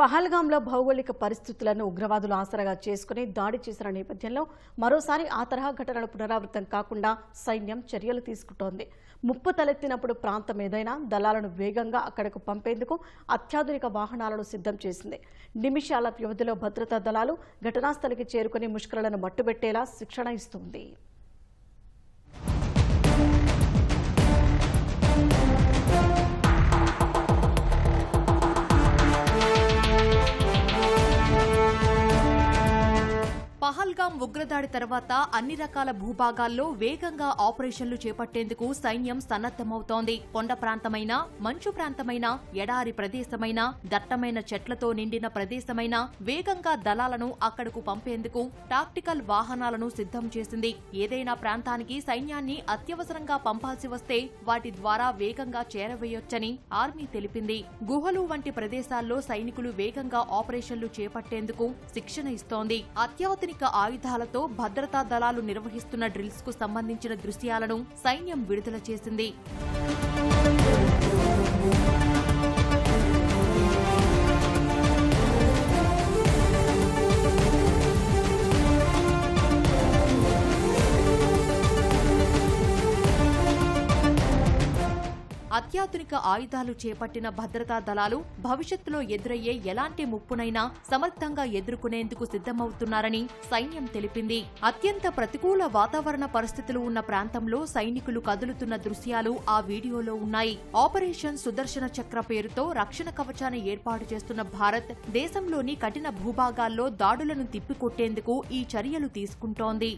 పహల్గాంలో భౌగోళిక పరిస్థితులను ఉగ్రవాదులు ఆసరాగా చేసుకుని దాడి చేసిన నేపథ్యంలో మరోసారి ఆ తరహా ఘటనలు పునరావృతం కాకుండా సైన్యం చర్యలు తీసుకుంటోంది. ముప్పు తలెత్తినప్పుడు ప్రాంతం ఏదైనా దళాలను వేగంగా అక్కడకు పంపేందుకు అత్యాధునిక వాహనాలను సిద్ధం చేసింది. నిమిషాల వ్యవధిలో భద్రతా దళాలు ఘటనాస్థలికి చేరుకుని ముష్కరలను మట్టుబెట్టేలా శిక్షణ ఇస్తుంది. పహల్గాం ఉగ్రదాడి తర్వాత అన్ని రకాల భూభాగాల్లో వేగంగా ఆపరేషన్లు చేపట్టేందుకు సైన్యం సన్నద్దమవుతోంది కొండ ప్రాంతమైన మంచు ప్రాంతమైన ఎడారి ప్రదేశమైన దట్టమైన చెట్లతో నిండిన ప్రదేశమైన వేగంగా దళాలను అక్కడకు పంపేందుకు టాక్టికల్ వాహనాలను సిద్ధం చేసింది. ఏదైనా ప్రాంతానికి సైన్యాన్ని అత్యవసరంగా పంపాల్సి వస్తే వాటి ద్వారా వేగంగా చేరవేయొచ్చని ఆర్మీ తెలిపింది. గుహలు వంటి ప్రదేశాల్లో సైనికులు వేగంగా ఆపరేషన్లు చేపట్టేందుకు శిక్షణ ఇస్తోంది. అత్యాధునిక ఆయుధాలతో భద్రతా దళాలు నిర్వహిస్తున్న డ్రిల్స్కు సంబంధించిన దృశ్యాలను సైన్యం విడుదల చేసింది. అత్యాధునిక ఆయుధాలు చేపట్టిన భద్రతా దళాలు భవిష్యత్తులో ఎదురయ్యే ఎలాంటి ముప్పునైనా సమర్థంగా ఎదుర్కొనేందుకు సిద్ధమవుతున్నారని సైన్యం తెలిపింది. అత్యంత ప్రతికూల వాతావరణ పరిస్థితులు ఉన్న ప్రాంతంలో సైనికులు కదులుతున్న దృశ్యాలు ఆ వీడియోలో ఉన్నాయి. ఆపరేషన్ సుదర్శన చక్ర పేరుతో రక్షణ కవచాన్ని ఏర్పాటు చేస్తున్న భారత్ దేశంలోని కఠిన భూభాగాల్లో దాడులను తిప్పికొట్టేందుకు ఈ చర్యలు తీసుకుంటోంది.